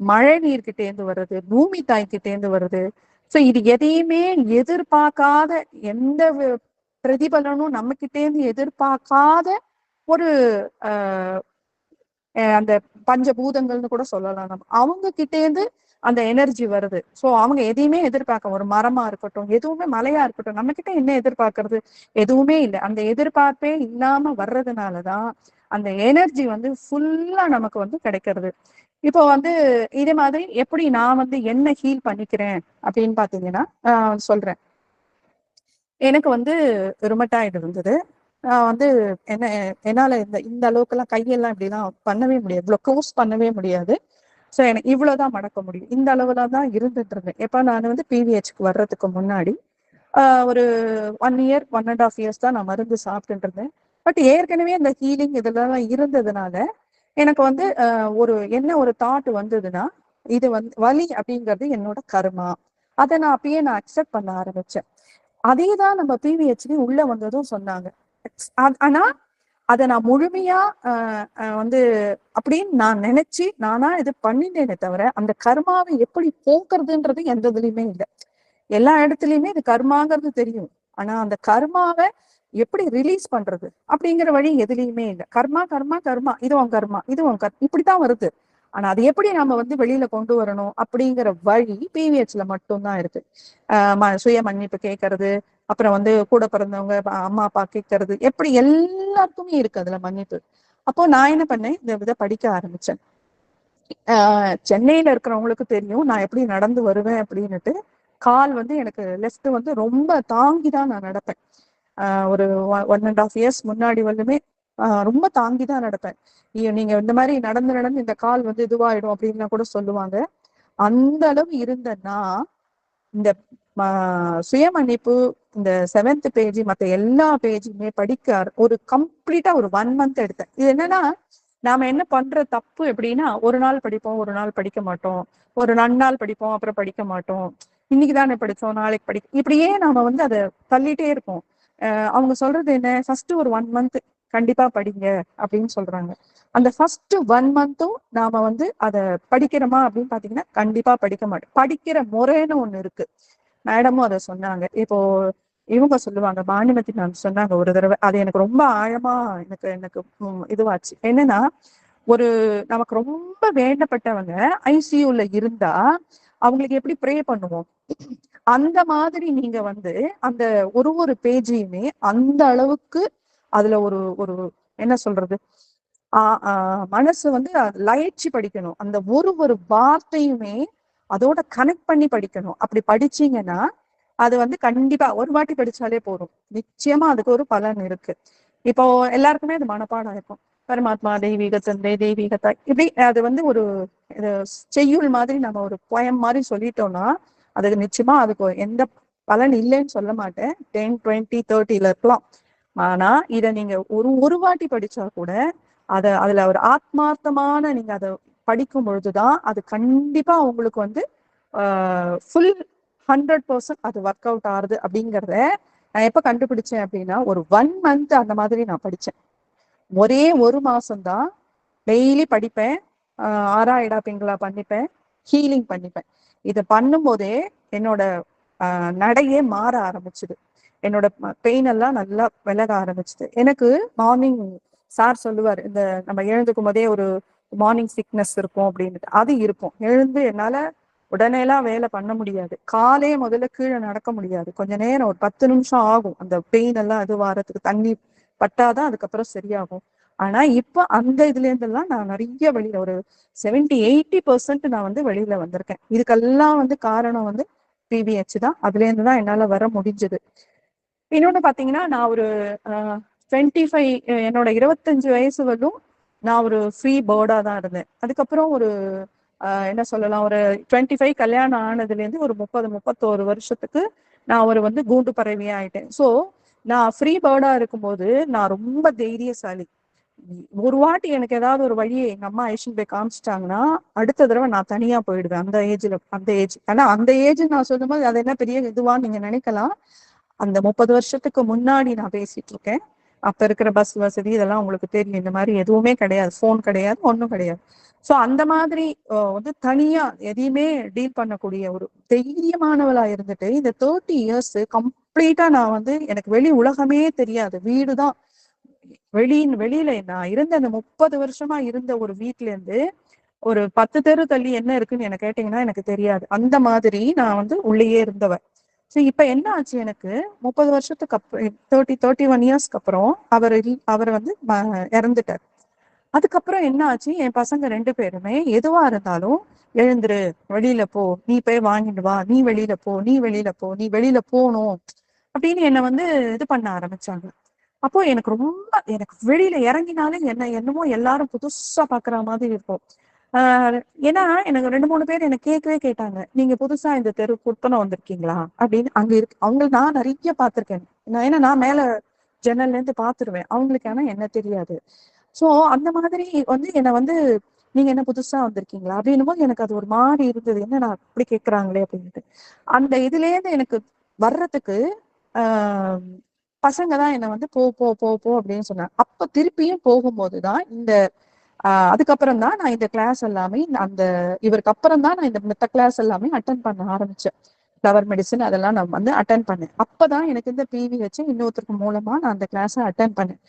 மழை நீர் கிட்டேந்து வருது பூமி தாய் கிட்டேந்து வருது ஸோ இது எதையுமே எதிர்பார்க்காத எந்த பிரதிபலனும் நம்ம கிட்டேந்து எதிர்பார்க்காத ஒரு அஹ் அந்த பஞ்சபூதங்கள்னு கூட சொல்லலாம் நம்ம. அவங்க கிட்டேந்து அந்த எனர்ஜி வருது. சோ அவங்க எதையுமே எதிர்பார்க்க ஒரு மரமா இருக்கட்டும் எதுவுமே மலையா இருக்கட்டும் நம்ம கிட்ட என்ன எதிர்பார்க்கறது? எதுவுமே இல்லை. அந்த எதிர்பார்ப்பே இல்லாம வர்றதுனாலதான் அந்த எனர்ஜி வந்து ஃபுல்லா நமக்கு வந்து கிடைக்கிறது. இப்போ வந்து இதே மாதிரி எப்படி நான் வந்து என்ன ஹீல் பண்ணிக்கிறேன் அப்படின்னு பாத்தீங்கன்னா ஆஹ் சொல்றேன். எனக்கு வந்து ருமட்டாய்டு இருந்தது நான் வந்து என்ன என்னால இந்த இந்த அளவுக்குலாம் கையெல்லாம் இப்படிலாம் பண்ணவே முடியாது. இவ்வளவு க்ளோஸ் பண்ணவே முடியாது. ஸோ எனக்கு இவ்வளவுதான் மடக்க முடியும். இந்த அளவுல தான் இருந்துட்டு இருந்தேன். எப்ப நான் வந்து பிவிஹெச்க்கு வர்றதுக்கு முன்னாடி ஆஹ் ஒரு one year one and half years தான் நான் மருந்து சாப்பிட்டுட்டு இருந்தேன். பட் ஏற்கனவே அந்த ஹீலிங் இதெல்லாம் இருந்ததுனால எனக்கு வந்து ஆஹ் ஒரு என்ன ஒரு தாட் வந்ததுன்னா இது வந்து வலி அப்படிங்கிறது என்னோட கர்மா. அதை நான் அப்பயே நான் அக்செப்ட் பண்ண ஆரம்பிச்சேன். அதே தான் நம்ம பிவிஹெச்டி உள்ள வந்ததும் சொன்னாங்க. ஆனா அதை நான் முழுமையா வந்து அப்படின்னு நான் நினைச்சு நானா இது பண்ணினேனே தவிர அந்த கர்மாவை எப்படி போக்குறதுன்றது எந்த இதுலயுமே இல்லை. எல்லா இடத்துலயுமே இது கர்மாங்கிறது தெரியும். ஆனா அந்த கர்மாவை எப்படி ரிலீஸ் பண்றது? அப்படிங்கிற வழி எதுலயுமே இல்லை. கர்மா கர்மா கர்மா. இது உன் கர்மா. இது உன் கர் இப்படித்தான் வருது. ஆனா அது எப்படி நாம வந்து வெளியில கொண்டு வரணும்? அப்படிங்கிற வழி பிவிஹெச்ல மட்டும்தான் இருக்கு. ஆஹ் ம- சுய மன்னிப்பு கேட்கறது அப்புறம் வந்து கூட பிறந்தவங்க அம்மா அப்பா கேட்கறது எப்படி எல்லாருக்குமே இருக்கு அதுல மன்னிப்பு. அப்போ நான் என்ன பண்ணேன்? இந்த இதை படிக்க ஆரம்பிச்சேன். ஆஹ் சென்னையில இருக்கிறவங்களுக்கு தெரியும் நான் எப்படி நடந்து வருவேன் அப்படின்னுட்டு கால் வந்து எனக்கு லெஃப்ட் வந்து ரொம்ப தாங்கி தான் நான் நடப்பேன். ஆஹ் ஒரு ஒன் அண்ட் ஆஃப் இயர்ஸ் முன்னாடி வந்துமே ஆஹ் ரொம்ப தாங்கி தான் நடப்பேன் நீங்க இந்த மாதிரி நடந்து நடந்து இந்த கால் வந்து இதுவாயிடும் அப்படின்லாம் கூட சொல்லுவாங்க. அந்த அளவு இருந்தேன்னா இந்த சுயமன்னிப்பு இந்த செவன்த் பேஜ் மத்த எல்லா பேஜுமே படிக்க ஒரு கம்ப்ளீட்டா ஒரு ஒன் மந்த் எடுத்தேன். இது என்னன்னா நாம என்ன பண்ற தப்பு எப்படின்னா ஒரு நாள் படிப்போம் ஒரு நாள் படிக்க மாட்டோம். ஒரு நன்னாள் படிப்போம் அப்புறம் படிக்க மாட்டோம். இன்னைக்கு தானே படிச்சோம் நாளைக்கு படி இப்படியே நாம வந்து அதை தள்ளிட்டே இருக்கோம். அஹ் அவங்க சொல்றது என்ன? ஃபர்ஸ்ட் ஒரு ஒன் மந்த் கண்டிப்பா படிங்க அப்படின்னு சொல்றாங்க. அந்த ஃபர்ஸ்ட் ஒன் மந்த்தும் நாம வந்து அதை படிக்கிறோமா அப்படின்னு பாத்தீங்கன்னா கண்டிப்பா படிக்க மாட்டோம். படிக்கிற முறைன்னு ஒண்ணு இருக்கு. மேடமும் அதை சொன்னாங்க. இப்போ இவங்க சொல்லுவாங்க பானுமதி மேம் சொன்னாங்க ஒரு தடவை. அது எனக்கு ரொம்ப ஆழமா எனக்கு எனக்கு உம் இதுவாச்சு. என்னன்னா ஒரு நமக்கு ரொம்ப வேண்டப்பட்டவங்க ஐசியூல இருந்தா அவங்களுக்கு எப்படி ப்ரே பண்ணுவோம்? அந்த மாதிரி நீங்க வந்து அந்த ஒரு ஒரு பேஜையுமே அந்த அளவுக்கு அதுல ஒரு ஒரு என்ன சொல்றது? ஆஹ் ஆஹ் மனசு வந்து லயிச்சு படிக்கணும். அந்த ஒரு ஒரு வார்த்தையுமே அதோட கனெக்ட் பண்ணி படிக்கணும். அப்படி படிச்சீங்கன்னா அது வந்து கண்டிப்பா ஒரு வாட்டி படிச்சாலே போதும். நிச்சயமா அதுக்கு ஒரு பலன் இருக்கு. இப்போ எல்லாருக்குமே அது மனப்பாடம் இருக்கும். பரமாத்மா தெய்வீக தந்தை தெய்வீக தாய். இப்படி அது வந்து ஒரு இது செய்யுள் மாதிரி நம்ம ஒரு போயம் மாதிரி சொல்லிட்டோம்னா அதுக்கு நிச்சயமா அதுக்கு எந்த பலன் இல்லைன்னு சொல்ல மாட்டேன். டென் டுவெண்ட்டி தேர்ட்டில இருக்கலாம். ஆனா இத நீங்க ஒரு ஒரு வாட்டி படிச்சா கூட அத அதுல ஒரு ஆத்மார்த்தமான நீங்க அதை படிக்கும் பொழுதுதான் அது கண்டிப்பா உங்களுக்கு வந்து ஃபுல் ஹண்ட்ரட் பர்சன்ட் அது ஒர்க் அவுட் ஆகுது அப்படிங்கிறத நான் எப்ப கண்டுபிடிச்சேன் அப்படின்னா ஒரு ஒன் மந்த் அந்த மாதிரி நான் படிச்சேன். ஒரே ஒரு மாசம்தான் டெய்லி படிப்பேன். ஆஹ் ஆறாயிடா பிங்களா பண்ணிப்பேன். ஹீலிங் பண்ணிப்பேன். இதை பண்ணும்போதே என்னோட ஆஹ் நடையே மாற ஆரம்பிச்சுது. என்னோட பெயின் எல்லாம் நல்லா விலக ஆரம்பிச்சுது. எனக்கு மார்னிங் சார் சொல்லுவார் இந்த நம்ம எழுந்துக்கும் போதே ஒரு மார்னிங் சிக்னஸ் இருக்கும் அப்படின்ட்டு அது இருக்கும். எழுந்து என்னால உடனேலாம் வேலை பண்ண முடியாது. காலே முதல்ல கீழே நடக்க முடியாது. கொஞ்ச நேரம் ஒரு பத்து நிமிஷம் ஆகும். அந்த பெயின் எல்லாம் அது வாரத்துக்கு தண்ணி பட்டாதான் அதுக்கப்புறம் சரியாகும். ஆனா இப்ப அந்த இதுல இருந்தெல்லாம் நான் நிறைய வெளியில ஒரு செவன்டி எயிட்டி பர்சன்ட் நான் வந்து வெளியில வந்திருக்கேன். இதுக்கெல்லாம் வந்து காரணம் வந்து பிபிஹெச் தான். அதுல இருந்து தான் என்னால வர முடிஞ்சது. இன்னொன்னு பாத்தீங்கன்னா நான் ஒரு டுவெண்ட்டி ஃபைவ் என்னோட இருபத்தஞ்சு வயசு வரலும் நான் ஒரு ஃப்ரீ பேர்டா தான் இருந்தேன். அதுக்கப்புறம் ஒரு என்ன சொல்லலாம் ஒரு டுவெண்ட்டி ஃபைவ் கல்யாணம் ஆனதுல இருந்து ஒரு முப்பது முப்பத்தோரு வருஷத்துக்கு நான் ஒரு வந்து கூண்டு பறவையே ஆயிட்டேன். ஸோ நான் ஃப்ரீ பேர்டா இருக்கும்போது நான் ரொம்ப தைரியசாலி. ஒரு வாட்டி எனக்கு ஏதாவது ஒரு வழியை எங்க அம்மா ஐஷன் போய் காமிச்சிட்டாங்கன்னா அடுத்த தடவை நான் தனியா போயிடுவேன். அந்த ஏஜ்ல அந்த ஏஜ் ஆனா அந்த ஏஜ் நான் சொல்லும்போது அது என்ன பெரிய இதுவான்னு நீங்க நினைக்கலாம். அந்த முப்பது வருஷத்துக்கு முன்னாடி நான் பேசிட்டு இருக்கேன். அப்ப இருக்கிற பஸ் வசதி இதெல்லாம் உங்களுக்கு தெரியும். இந்த மாதிரி எதுவுமே கிடையாது. ஃபோன் கிடையாது ஒன்றும் கிடையாது. சோ அந்த மாதிரி வந்து தனியா எதையுமே டீல் பண்ணக்கூடிய ஒரு தைரியமானவளா இருந்துட்டு இந்த தேர்ட்டி இயர்ஸ் கம்ப்ளீட்டா நான் வந்து எனக்கு வெளி உலகமே தெரியாது. வீடுதான். வெளியின் வெளியில நான் இருந்த அந்த முப்பது வருஷமா இருந்த ஒரு வீட்ல இருந்து ஒரு பத்து தெரு தள்ளி என்ன இருக்குன்னு எனக்கு கேட்டீங்கன்னா எனக்கு தெரியாது. அந்த மாதிரி நான் வந்து உள்ளேயே இருந்தவன். சோ இப்ப என்ன ஆச்சு எனக்கு? முப்பது வருஷத்துக்கு அப்புறம் தேர்ட்டி தேர்ட்டி ஒன் இயர்ஸ்க்கு அப்புறம் அவர் அவர் வந்து இறந்துட்டார். அதுக்கப்புறம் என்ன ஆச்சு? என் பசங்க ரெண்டு பேருமே எதுவா இருந்தாலும் எழுந்துரு வெளியில போ நீ போய் வாங்கிட்டு வா நீ வெளியில போ நீ வெளியில போ நீ வெளியில போகணும். அப்படின்னு என்ன வந்து இது பண்ண ஆரம்பிச்சாங்க. அப்போ எனக்கு ரொம்ப எனக்கு வெளியில இறங்கினாலே என்ன என்னமோ எல்லாரும் புதுசா பாக்குற மாதிரி இருக்கும். ஆஹ் ஏன்னா எனக்கு ரெண்டு மூணு பேர் எனக்கு கேட்கவே கேட்டாங்க. நீங்க புதுசா இந்த தெரு குத்தனம் வந்திருக்கீங்களா? அப்படின்னு. அங்க இருக்கு அவங்க நான் நிறைய பார்த்திருக்கேன். நான் ஏன்னா நான் மேல ஜன்னல்ல இருந்து பாத்துருவேன் அவங்களுக்கு ஆனா என்ன தெரியாது. சோ அந்த மாதிரி வந்து என்ன வந்து நீங்க என்ன புதுசா வந்திருக்கீங்களா? அப்படின்னும் போது எனக்கு அது ஒரு மாதிரி இருந்தது. என்ன நான் அப்படி கேட்கறாங்களே அப்படின்ட்டு. அந்த இதுல இருந்து எனக்கு வர்றதுக்கு பசங்க தான் என்ன வந்து போ போ போ போ அப்படின்னு சொன்னாங்க. அப்ப திருப்பியும் போகும்போது தான் இந்த அதுக்கப்புறம் தான் நான் இந்த கிளாஸ் எல்லாமே அந்த இவருக்கு அப்புறம் தான் நான் இந்த மத்த கிளாஸ் எல்லாமே அட்டன் பண்ண ஆரம்பிச்சேன். ஃப்ளவர் மெடிசன் அதெல்லாம் நான் வந்து அட்டன் பண்ணேன். அப்பதான் எனக்கு இந்த பிவி இன்னொருத்தருக்கு மூலமா நான் அந்த கிளாஸை அட்டன் பண்ணேன்.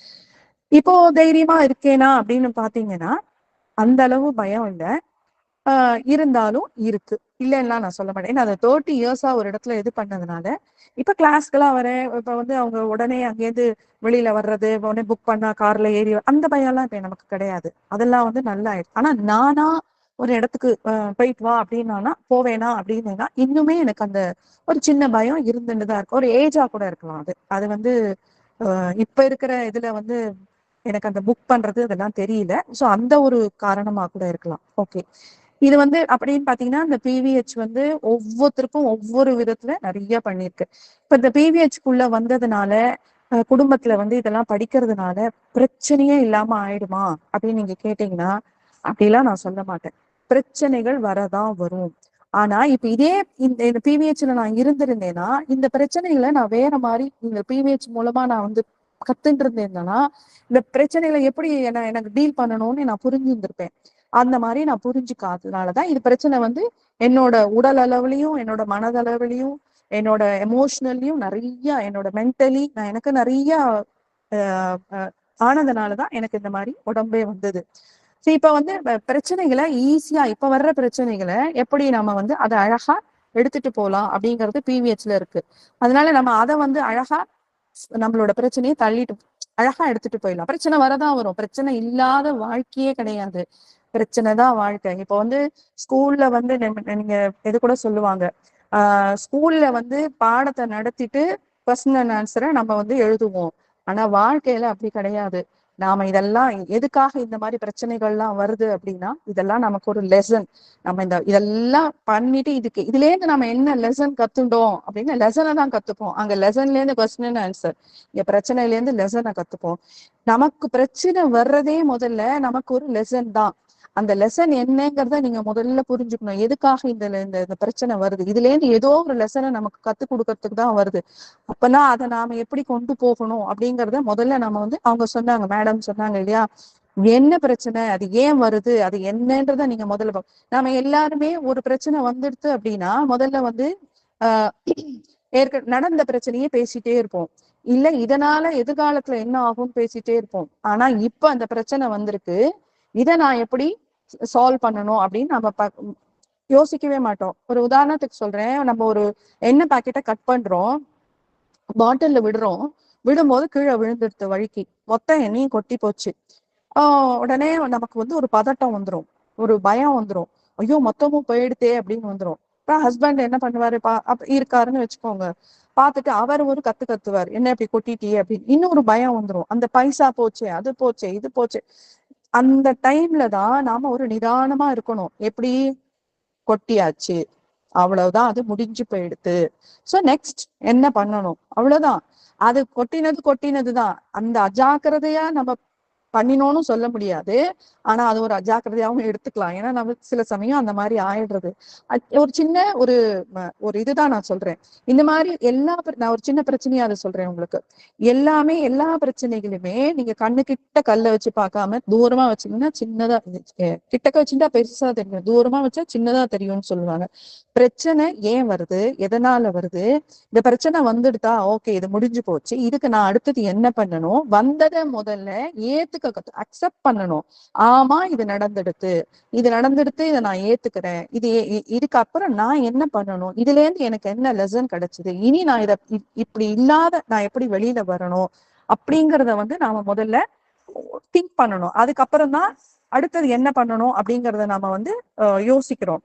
இப்போ தைரியமா இருக்கேனா அப்படின்னு பாத்தீங்கன்னா அந்த அளவு பயம் இல்லை. இருந்தாலும் இருக்கு. இல்லைன்னா நான் சொல்ல மாட்டேன். ஏன்னா தேர்ட்டி இயர்ஸா ஒரு இடத்துல இது பண்ணதுனால இப்ப கிளாஸ்க்கெல்லாம் வரேன். இப்ப வந்து அவங்க உடனே அங்கேருந்து வெளியில வர்றது உடனே புக் பண்ணா கார்ல ஏறி அந்த பயம் எல்லாம் இப்ப நமக்கு கிடையாது. அதெல்லாம் வந்து நல்லா ஆயிடுச்சு. ஆனா நானா ஒரு இடத்துக்கு போயிட்டு வா அப்படின்னா போவேனா அப்படின்னா இன்னுமே எனக்கு அந்த ஒரு சின்ன பயம் இருந்துட்டு தான் இருக்கு ஒரு ஏஜா கூட இருக்கலாம் அது. அது வந்து ஆஹ் இப்ப இருக்கிற இதுல வந்து எனக்கு அந்த புக் பண்றது அதெல்லாம் தெரியல. சோ அந்த ஒரு காரணமா கூட இருக்கலாம். ஓகே இது வந்து அப்படின்னு பாத்தீங்கன்னா இந்த பிவிஹெச் வந்து ஒவ்வொருத்தருக்கும் ஒவ்வொரு விதத்துல நிறைய பண்ணிருக்கு. இப்ப இந்த PVH குள்ள வந்ததுனால குடும்பத்துல வந்து இதெல்லாம் படிக்கிறதுனால பிரச்சனையே இல்லாம ஆயிடுமா அப்படின்னு நீங்க கேட்டீங்கன்னா அப்படிலாம் நான் சொல்ல மாட்டேன். பிரச்சனைகள் வரதான் வரும். ஆனா இப்ப இதே இந்த இந்த பிவிஹெச்ல நான் இருந்திருந்தேன்னா இந்த பிரச்சனைகளை நான் வேற மாதிரி இந்த பிவிஹெச் மூலமா நான் வந்து கத்துட்டு இருந்தேன்னா இந்த பிரச்சனைகளை எப்படி என்ன எனக்கு டீல் பண்ணணும்னு நான் புரிஞ்சிருந்திருப்பேன். அந்த மாதிரி நான் புரிஞ்சுக்காததுனாலதான் இது பிரச்சனை வந்து என்னோட உடல் அளவுலயும் என்னோட மனதளவுலயும் என்னோட எமோஷனல்லையும் நிறைய என்னோட மென்டலி நான் எனக்கு நிறைய ஆஹ் ஆஹ் ஆனதுனாலதான் எனக்கு இந்த மாதிரி உடம்பே வந்தது. சரி இப்ப வந்து பிரச்சனைகளை ஈஸியா இப்ப வர்ற பிரச்சனைகளை எப்படி நம்ம வந்து அதை அழகா எடுத்துட்டு போலாம் அப்படிங்கிறது பிவிஹெச்ல இருக்கு. அதனால நம்ம அதை வந்து அழகா நம்மளோட பிரச்சனையை தள்ளிட்டு அழகா எடுத்துட்டு போயிடலாம். பிரச்சனை வரதான் வரும். பிரச்சனை இல்லாத வாழ்க்கையே கிடையாது. பிரச்சனை தான் வாழ்க்கை. இப்போ வந்து ஸ்கூல்ல வந்து நீங்க இது கூட சொல்லுவாங்க. ஆஹ் ஸ்கூல்ல வந்து பாடத்தை நடத்திட்டு கொஸ்டின் ஆன்சரை நம்ம வந்து எழுதுவோம். ஆனா வாழ்க்கையில அப்படி கிடையாது. நாம இதெல்லாம் எதுக்காக இந்த மாதிரி பிரச்சனைகள்லாம் வருது அப்படின்னா இதெல்லாம் நமக்கு ஒரு லெசன் நம்ம இந்த இதெல்லாம் பண்ணிட்டு இதுக்கு இதுல இருந்து நம்ம என்ன லெசன் கத்துண்டோம் அப்படின்னு லெசனை தான் கத்துப்போம். அங்க லெசன்ல இருந்து கொஸ்டின் ஆன்சர் இங்க பிரச்சனையில இருந்து லெசனை கத்துப்போம். நமக்கு பிரச்சனை வர்றதே முதல்ல நமக்கு ஒரு லெசன் தான். அந்த லெசன் என்னங்கிறத நீங்க முதல்ல புரிஞ்சுக்கணும். எதுக்காக இந்த இந்த பிரச்சனை வருது? இதுல இருந்து ஏதோ ஒரு லெசனை நமக்கு கத்து கொடுக்கறதுக்கு தான் வருது. அப்பனா அதை நாம எப்படி கொண்டு போகணும் அப்படிங்கறத முதல்ல நம்ம வந்து அவங்க சொன்னாங்க மேடம் சொன்னாங்க இல்லையா? என்ன பிரச்சனை? அது ஏன் வருது? அது என்னன்றத நீங்க முதல்ல நாம எல்லாருமே ஒரு பிரச்சனை வந்துடுது அப்படின்னா முதல்ல வந்து ஆஹ் ஏற்க நடந்த பிரச்சனையே பேசிட்டே இருப்போம். இல்ல இதனால எதிர்காலத்துல என்ன ஆகும்னு பேசிட்டே இருப்போம். ஆனா இப்ப அந்த பிரச்சனை வந்திருக்கு. இதை நான் எப்படி சால்வ் பண்ணணும் அப்படின்னு நம்ம யோசிக்கவே மாட்டோம். ஒரு உதாரணத்துக்கு சொல்றேன். நம்ம ஒரு எண்ணெய் பாக்கெட்டை கட் பண்றோம். பாட்டில்ல விடுறோம். விடும்போது கீழே விழுந்துடுது வழுக்கி. மொத்த எண்ணெயும் கொட்டி போச்சு. ஆஹ் உடனே நமக்கு வந்து ஒரு பதட்டம் வந்துரும். ஒரு பயம் வந்துரும். ஐயோ மொத்தமும் போயிடுதே அப்படின்னு வந்துரும். அப்புறம் ஹஸ்பண்ட் என்ன பண்ணுவாரு? பா இருக்காருன்னு வச்சுக்கோங்க. பார்த்துட்டு அவர் ஒரு கத்து கத்துவார். என்ன இப்படி கொட்டிட்டியே? அப்படின்னு. இன்னும் ஒரு பயம் வந்துரும். அந்த பைசா போச்சே அது போச்சே இது போச்சே. அந்த டைம்ல தான் நாம ஒரு நிதானமா இருக்கணும். எப்படி? கொட்டியாச்சு. அவ்வளவுதான். அது முடிஞ்சு போயிடுது. சோ நெக்ஸ்ட் என்ன பண்ணணும்? அவ்வளவுதான். அது கொட்டினது கொட்டினது தான் அந்த அஜாக்கிரதையா நம்ம பண்ணினோன்னு சொல்ல முடியாது. ஆனா அது ஒரு அஜாக்கிரதையாவும் எடுத்துக்கலாம். ஏன்னா நம்ம சில சமயம் அந்த மாதிரி ஆயிடுறது. ஒரு சின்ன ஒரு ஒரு இதுதான் நான் சொல்றேன். இந்த மாதிரி எல்லா நான் ஒரு சின்ன பிரச்சனையா அதை சொல்றேன் உங்களுக்கு. எல்லாமே எல்லா பிரச்சனைகளுமே நீங்க கண்ணு கிட்ட கல்ல வச்சு பார்க்காம தூரமா வச்சீங்கன்னா சின்னதா கிட்டக்க வச்சுட்டா பெருசா தெரியும். தூரமா வச்சா சின்னதா தெரியும்னு சொல்லுவாங்க. பிரச்சனை ஏன் வருது? எதனால வருது? இந்த பிரச்சனை வந்துடுதா? ஓகே இது முடிஞ்சு போச்சு. இதுக்கு நான் அடுத்தது என்ன பண்ணணும்? வந்ததை முதல்ல ஏத்து ஏத்துக்க அக்செப்ட் பண்ணணும். ஆமா இது நடந்தெடுத்து. இது நடந்துடுத்து இதை நான் ஏத்துக்கிறேன். இது இதுக்கு அப்புறம் நான் என்ன பண்ணணும்? இதுல இருந்து எனக்கு என்ன லெசன் கிடைச்சது? இனி நான் இத இப்படி இல்லாத நான் எப்படி வெளியில வரணும்? அப்படிங்கறத வந்து நாம முதல்ல திங்க் பண்ணணும். அதுக்கப்புறம் தான் அடுத்தது என்ன பண்ணணும்? அப்படிங்கறத நாம வந்து யோசிக்கிறோம்.